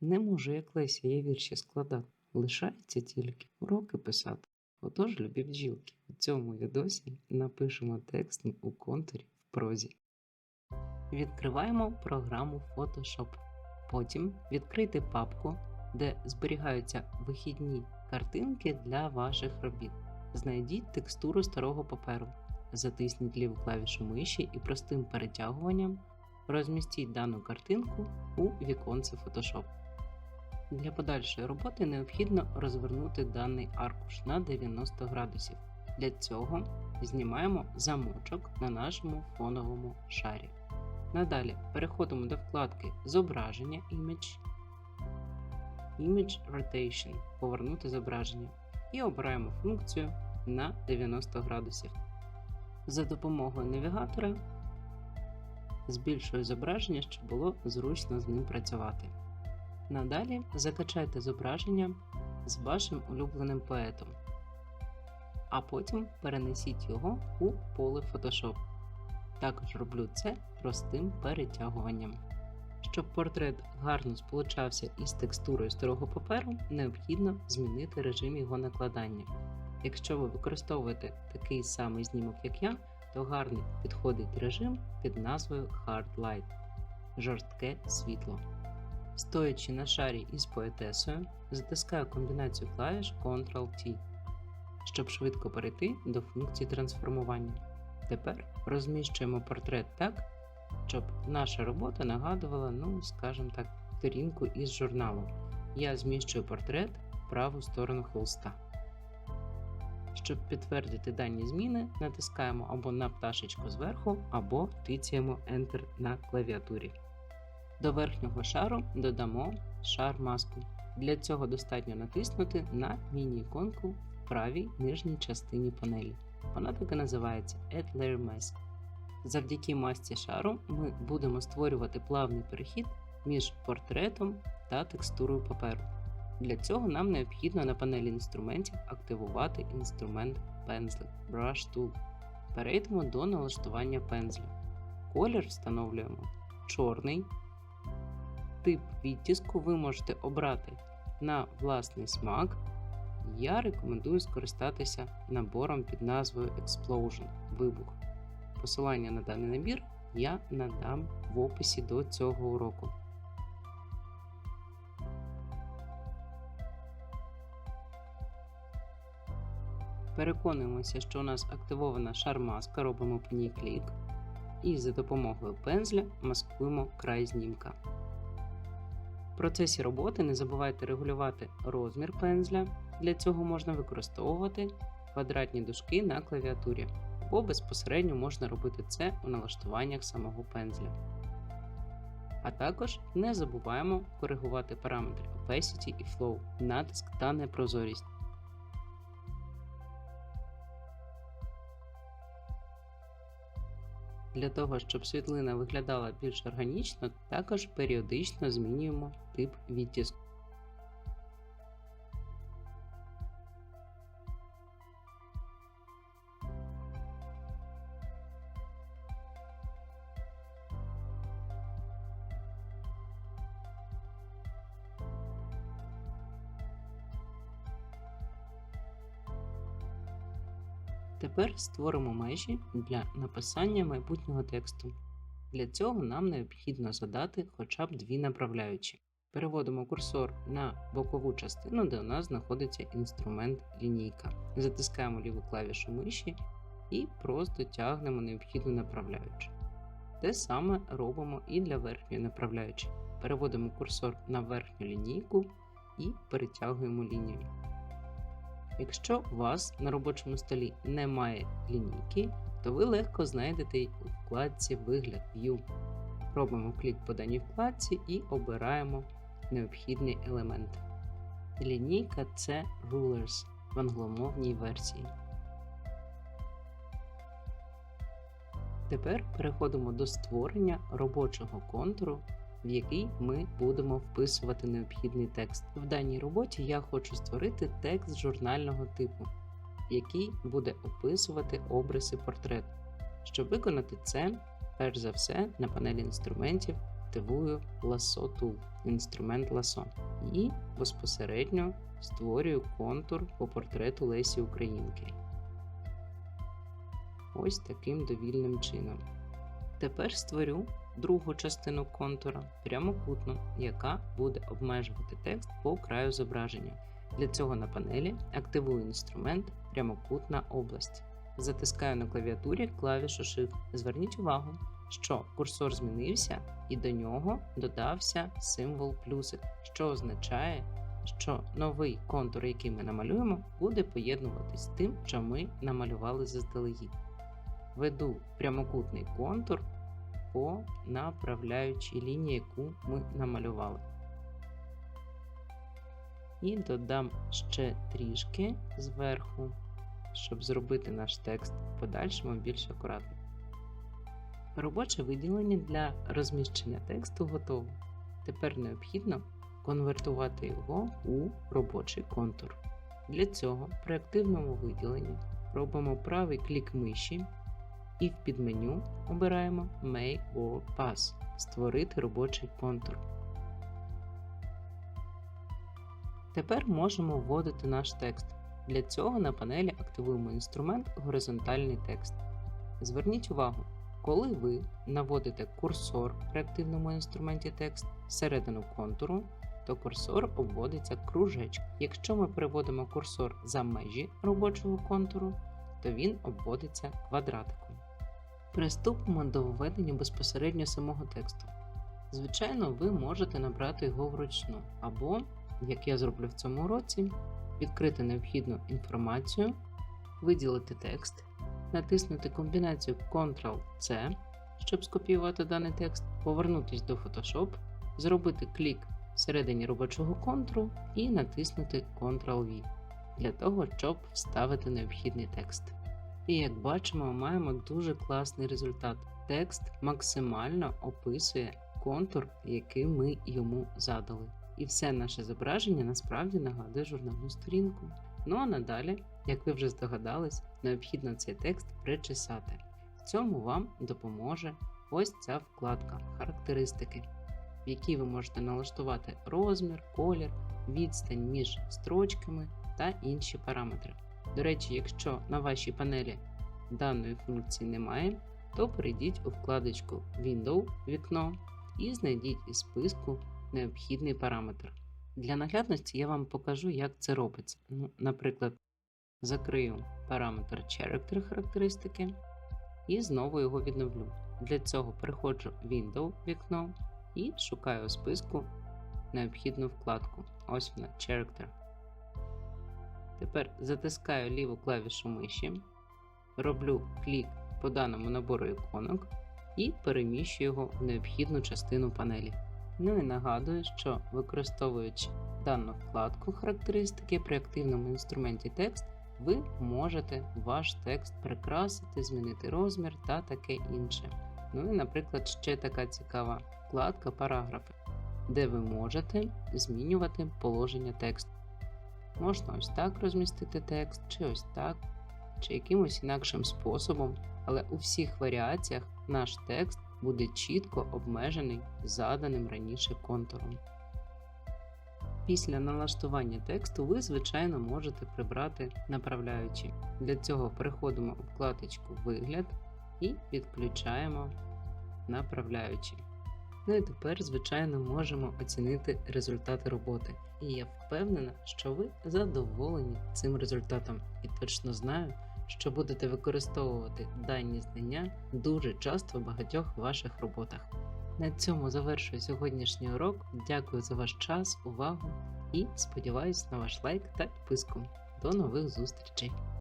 Не можу, як Леся, я вірші складати. Лишається тільки уроки писати. Отож, любі бджілки, у цьому відосі напишемо текст у контурі в прозі. Відкриваємо програму Photoshop. Потім відкрийте папку, де зберігаються вихідні картинки для ваших робіт. Знайдіть текстуру старого паперу, затисніть ліву клавішу миші і простим перетягуванням розмістіть дану картинку у віконце Photoshop. Для подальшої роботи необхідно розвернути даний аркуш на 90 градусів. Для цього знімаємо замочок на нашому фоновому шарі. Надалі переходимо до вкладки Зображення Image, Image Rotation повернути зображення і обираємо функцію на 90 градусів. За допомогою навігатора збільшую зображення, щоб було зручно з ним працювати. Надалі закачайте зображення з вашим улюбленим поетом, а потім перенесіть його у поле Photoshop. Також роблю це простим перетягуванням. Щоб портрет гарно сполучався із текстурою старого паперу, необхідно змінити режим його накладання. Якщо ви використовуєте такий самий знімок, як я, то гарний підходить режим під назвою Hard Light жорстке світло. Стоячи на шарі із поетесою, затискаю комбінацію клавіш Ctrl-T, щоб швидко перейти до функції трансформування. Тепер розміщуємо портрет так, щоб наша робота нагадувала, ну, скажімо так, сторінку із журналу. Я зміщую портрет в праву сторону холста. Щоб підтвердити дані зміни, натискаємо або на пташечку зверху, або тицяємо Enter на клавіатурі. До верхнього шару додамо шар маску. Для цього достатньо натиснути на міні-іконку в правій нижній частині панелі. Вона так і називається Add Layer Mask. Завдяки масці шару ми будемо створювати плавний перехід між портретом та текстурою паперу. Для цього нам необхідно на панелі інструментів активувати інструмент пензлик Brush Tool. Перейдемо до налаштування пензля. Колір встановлюємо чорний. Тип відтиску ви можете обрати на власний смак. Я рекомендую скористатися набором під назвою Explosion вибух. Посилання на даний набір я надам в описі до цього уроку. Переконуємося, що у нас активована шар-маска, робимо по ній клік. І за допомогою пензля маскуємо край знімка. Процесі роботи не забувайте регулювати розмір пензля. Для цього можна використовувати квадратні дужки на клавіатурі, бо безпосередньо можна робити це у налаштуваннях самого пензля. А також не забуваємо коригувати параметри Opacity і Flow, натиск та непрозорість. Для того, щоб світлина виглядала більш органічно, також періодично змінюємо тип відтиску. Тепер створимо межі для написання майбутнього тексту. Для цього нам необхідно задати хоча б дві направляючі. Переводимо курсор на бокову частину, де у нас знаходиться інструмент лінійка. Затискаємо ліву клавішу миші і просто тягнемо необхідну направляючу. Те саме робимо і для верхньої направляючої. Переводимо курсор на верхню лінійку і перетягуємо лінію. Якщо у вас на робочому столі немає лінійки, то ви легко знайдете у вкладці Вигляд View. Робимо клік по даній вкладці і обираємо необхідний елемент. Лінійка це Rulers в англомовній версії. Тепер переходимо до створення робочого контуру в який ми будемо вписувати необхідний текст. В даній роботі я хочу створити текст журнального типу, який буде описувати обриси портрету. Щоб виконати це, перш за все, на панелі інструментів активую Lasso Tool, інструмент Lasso, і безпосередньо створюю контур по портрету Лесі Українки. Ось таким довільним чином. Тепер створю другу частину контура прямокутну, яка буде обмежувати текст по краю зображення. Для цього на панелі активую інструмент Прямокутна область. Затискаю на клавіатурі клавішу Shift. Зверніть увагу, що курсор змінився і до нього додався символ плюсик, що означає, що новий контур, який ми намалюємо, буде поєднуватись з тим, що ми намалювали заздалегідь. Веду прямокутний контур по направляючій лінії, яку ми намалювали. І додам ще трішки зверху, щоб зробити наш текст в подальшому більш акуратним. Робоче виділення для розміщення тексту готово. Тепер необхідно конвертувати його у робочий контур. Для цього при активному виділенні робимо правий клік миші і в підменю обираємо Make Work Pass Створити робочий контур. Тепер можемо вводити наш текст. Для цього на панелі активуємо інструмент Горизонтальний текст. Зверніть увагу, коли ви наводите курсор при активному інструменті текст всередину контуру, то курсор обводиться кружечком. Якщо ми переводимо курсор за межі робочого контуру, то він обводиться квадратиком. Приступимо до введення безпосередньо самого тексту. Звичайно, ви можете набрати його вручну, або, як я зроблю в цьому уроці, відкрити необхідну інформацію, виділити текст, натиснути комбінацію Ctrl-C, щоб скопіювати даний текст, повернутися до Photoshop, зробити клік всередині робочого контуру і натиснути Ctrl-V для того, щоб вставити необхідний текст. І як бачимо, маємо дуже класний результат. Текст максимально описує контур, який ми йому задали. І все наше зображення насправді нагадує журнальну сторінку. Ну а надалі, як ви вже здогадались, необхідно цей текст причесати. В цьому вам допоможе ось ця вкладка Характеристики, в якій ви можете налаштувати розмір, колір, відстань між строчками та інші параметри. До речі, якщо на вашій панелі даної функції немає, то перейдіть у вкладочку Window вікно і знайдіть із списку необхідний параметр. Для наглядності я вам покажу, як це робиться. Ну, Наприклад, закрию параметр Character характеристики і знову його відновлю. Для цього переходжу Window вікно і шукаю у списку необхідну вкладку. Ось вона Character. Тепер затискаю ліву клавішу миші, роблю клік по даному набору іконок і переміщую його в необхідну частину панелі. Ну і нагадую, що використовуючи дану вкладку характеристики при активному інструменті текст, ви можете ваш текст прикрасити, змінити розмір та таке інше. Ну і, наприклад, ще така цікава вкладка параграфи, де ви можете змінювати положення тексту. Можна ось так розмістити текст, чи ось так, чи якимось інакшим способом, але у всіх варіаціях наш текст буде чітко обмежений заданим раніше контуром. Після налаштування тексту ви, звичайно, можете прибрати направляючі. Для цього переходимо у вкладочку Вигляд і відключаємо направляючі. Ну і тепер, звичайно, можемо оцінити результати роботи. І я впевнена, що ви задоволені цим результатом і точно знаю, що будете використовувати дані знання дуже часто в багатьох ваших роботах. На цьому завершую сьогоднішній урок. Дякую за ваш час, увагу і сподіваюся на ваш лайк та підписку. До нових зустрічей!